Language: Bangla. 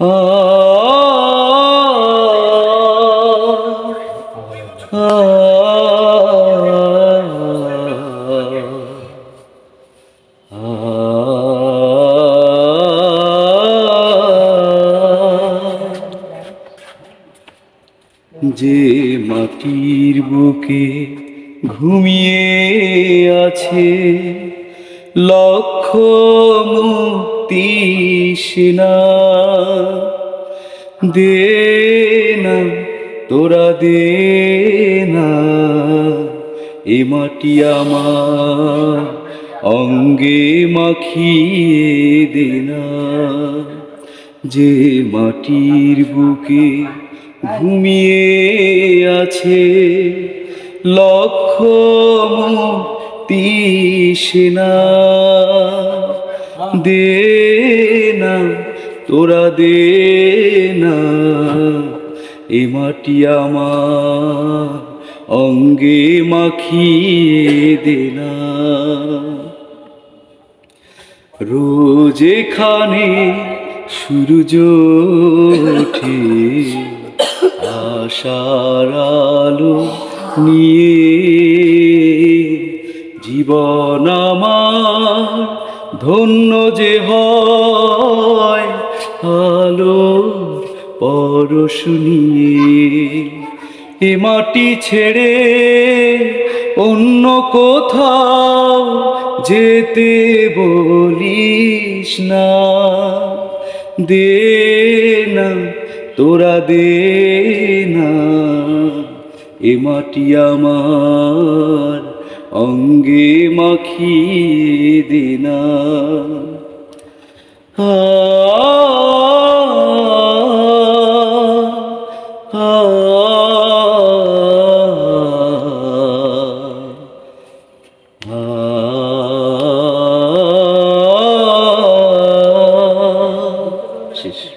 যে মাটির বুকে ঘুমিয়ে আছে লক্ষ মুক্তি সেনা দে না, তোরা দে না। এ মাটি আমার অঙ্গে মাখিয়ে দে না। যে মাটির বুকে ঘুমিয়ে আছে লক্ষ সেনা দে না তোরা দে না এ মাটি আমার অঙ্গে মাখিয়ে দে না রোজ এখানে সূর্য ওঠে, আশার আলো নিয়ে, জীবন আমার ধন্য যে হয় আলো পরশ নিয়ে। এ মাটি ছেড়ে অন্য কোথাও যেতে বলিস না। দে না, তোরা দে না, এ মাটি আমার অঙ্গে মাখিয়ে দিনা শেষ